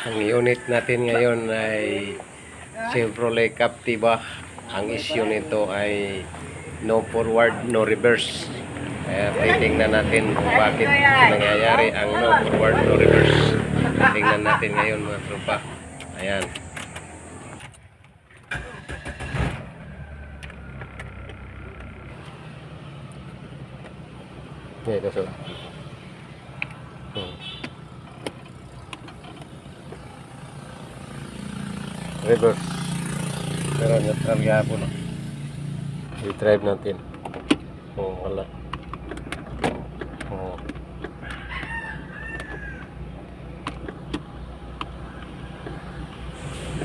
Ang unit natin ngayon ay Chevrolet Captiva. Ang issue nito ay no forward, no reverse. Kaya titingnan natin kung bakit nangyayari ang no forward, no reverse. Tingnan natin ngayon mga tropa. Ayan. Okay, so. Hmm. Reverse. Pero neutral gapon. No? I-drive natin. Oh, wala. Oh.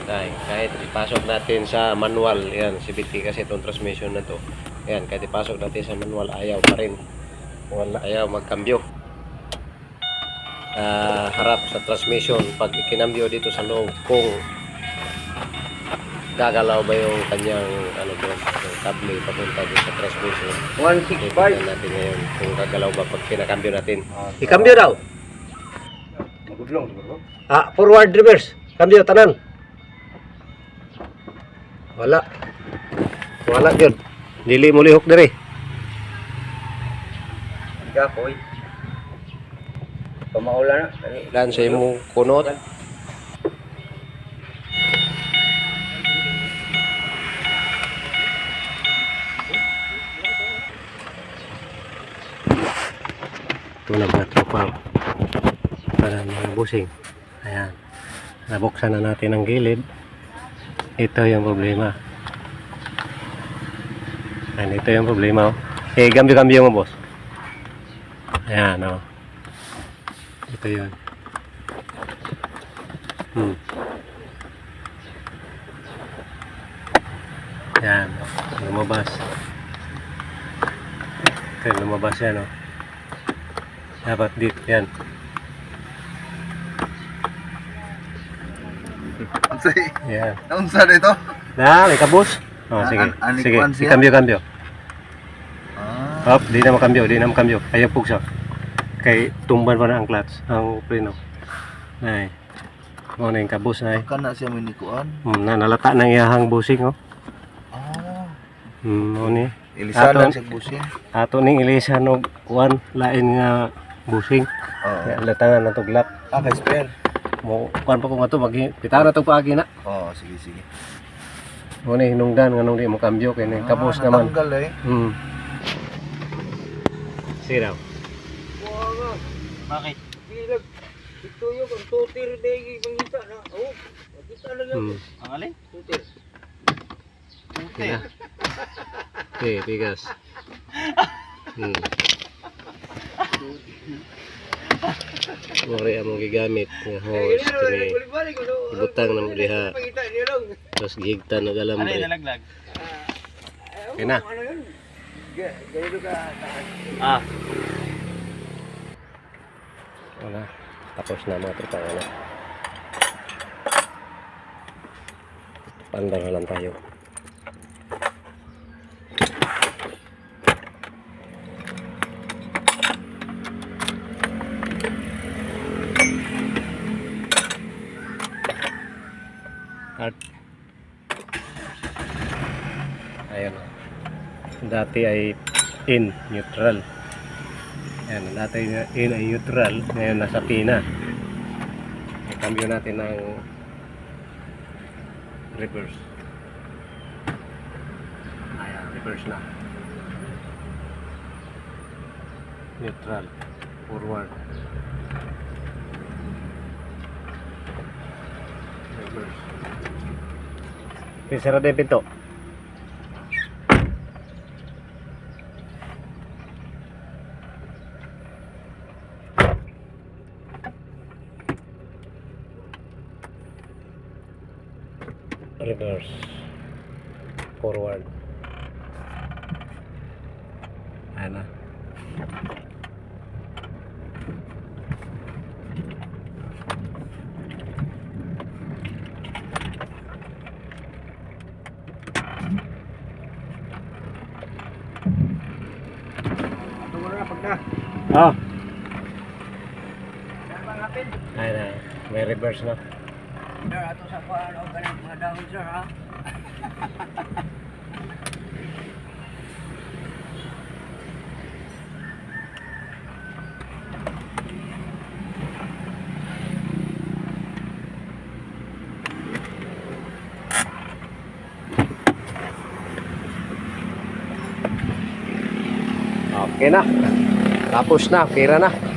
Ay, kahit ipasok natin sa manual, yan, CVT kasi itong transmission na to. Yan, kahit ipasok natin sa manual, ayaw pa rin. Wala, ayaw magkambyo. Ah, harap sa transmission, pag ikinambyo dito sa loob, kung gagalaw ba yung kanyang ano to, yung cable papunta doon sa transmission. 165. Tingnan natin ngayon kung gagalaw ba pag kinakambyo natin. Ikambyo daw. Magudlong siguro. Ah, forward reverse. Kambyo tanan. Wala. Wala gyud. Dili mo lihok diri. Gapoy. Pamaulan na. Dan sa imong kunot. Ito na tropa. Para mga busing. Ayan. Nabuksan na natin ang gilid. Ito yung problema. Ayan, ito yung problema. Oh. Eh, gambyo-gambyo mo, boss. Ayan, oh. Ito yun. Hmm. Yan. Lumabas. Ito yung lumabas yan, oh. Dapat dito, yan. Unsay? Yan. Unsa dito? Na, may kabus. Oh, Ah, sige. an- ani Sige. Ah. Di na makambyo, di na makambyo. Ayaw pugsa. Kay tumban pa na ang clutch, ang preno. Ay. Mo na yung kabus. Kana siya. Hmm, na nalata iyahang busing oh. Ah. Hmm, mo ni. Siya busing. Ato ning ilisan og kuan lain nga busing. Oo. Kaya latangan na to glock. Ah, kay spare. Mo kuan pa ko nga to magi pitara to paagi na. Oo, sige sige. Mo ni hinungdan nganong di mo kambyo kay ning kabus Ah, naman. natanggal eh. Hmm. Sige daw. Bakit? Ito yung kung tutir degi pangita na. Oh, kita na Hmm. Ang alin? tutir. Yeah. Okay, bigas. Hmm. Mori among gigamit nga hose kini ibutang na diha tapos gihigtan na galambre. nalaglag? Ano yun? Ga- Ganito ka. Ah. Wala. Tapos na mga tropa wala. Pandar na lang tayo. At ayun. Dati ay in neutral. Ayan, dati in ay neutral, ngayon nasa pina. Cambio natin ng reverse. Ayan, reverse na. Neutral, forward. Reverse. Okay, sarado yung pinto. reverse forward ayan na Ito mo na pag na. Oh ayan na may reverse na Sir, ato sa kuhaan o ganang mga dahon, sir, ha? Okay na. Tapos na, pira na.